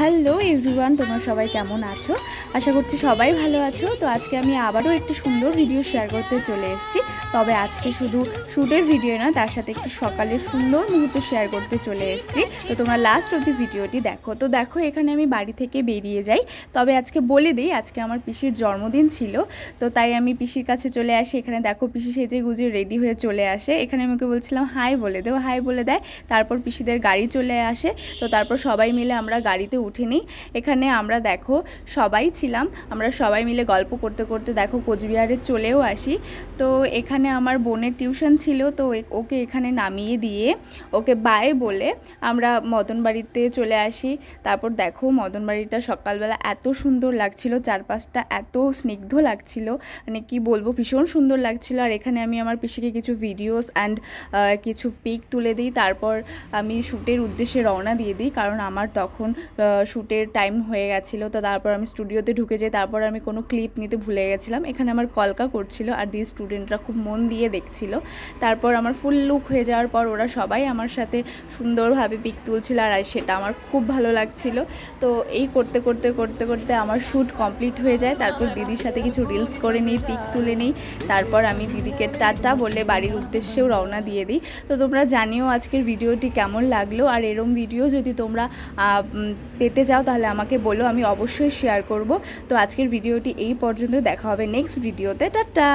Hello everyone, তোমরা সবাই কেমন আছো? আশা করছি সবাই ভালো আছো। তো আজকে আমি আবারও একটি সুন্দর ভিডিও শেয়ার করতে চলে এসেছি। তবে আজকে শুধু শ্যুটের ভিডিও না, তার সাথে একটু সকালের সুন্দর মুহূর্ত শেয়ার করতে চলে এসেছি। তো তোমরা লাস্ট অবধি ভিডিওটি দেখো। তো দেখো, এখানে আমি বাড়ি থেকে বেরিয়ে যাই। তবে আজকে বলে দিই, আজকে আমার পিসির জন্মদিন ছিল। তো তাই আমি পিসির কাছে চলে আসি। এখানে দেখো, পিসি সেজে গুজে রেডি হয়ে চলে আসে। এখানে আমি ওকে বলছিলাম হাই বলে দেও। হাই বলে দেয়। তারপর পিসিদের গাড়ি চলে আসে। তো তারপর সবাই মিলে আমরা গাড়িতে উঠে নিই এখানে আমরা দেখো সবাই ছিলাম, আমরা সবাই মিলে গল্প করতে করতে দেখো কোচবিহারে চলেও আসি। তো এখানে আমার বোনের টিউশন ছিল, তো ওকে এখানে নামিয়ে দিয়ে ওকে বায়ে বলে আমরা মদন বাড়িতে চলে আসি। তারপর দেখো মদন বাড়িটা সকালবেলা এত সুন্দর লাগছিল, চারপাশটা এত স্নিগ্ধ লাগছিল। মানে কি বলব, ভীষণ সুন্দর লাগছিল। আর এখানে আমি আমার পিসিকে কিছু ভিডিওস অ্যান্ড কিছু পিক তুলে দিই। তারপর আমি শ্যুটের উদ্দেশ্যে রওনা দিয়ে দিই, কারণ আমার তখন শ্যুটের টাইম হয়ে গেছিল, তো তারপর আমি স্টুডিওতে ঢুকে যাই তারপর আমি কোনো ক্লিপ নিতে ভুলে গেছিলাম। এখানে আমার কলকা করছিল আর দিয়ে স্টুডেন্টরা খুব মন দিয়ে দেখছিল। তারপর আমার ফুল লুক হয়ে যাওয়ার পর ওরা সবাই আমার সাথে সুন্দরভাবে পিক তুলছিল আর সেটা আমার খুব ভালো লাগছিল। তো এই করতে করতে করতে করতে আমার শ্যুট কমপ্লিট হয়ে যায়। তারপর দিদির সাথে কিছু রিলস করে নিই পিক তুলে নিই। তারপর আমি দিদিকে টাটা বলে বাড়ির উদ্দেশ্যেও রওনা দিয়ে দিই। তো তোমরা জানিও আজকের ভিডিওটি কেমন লাগল। আর এরম ভিডিও যদি তোমরা পেতে চাও তাহলে আমাকে বলো, আমি অবশ্যই শেয়ার করব। তো আজকের ভিডিওটি এই পর্যন্ত দেখা হবে নেক্সট ভিডিওতে টাটা!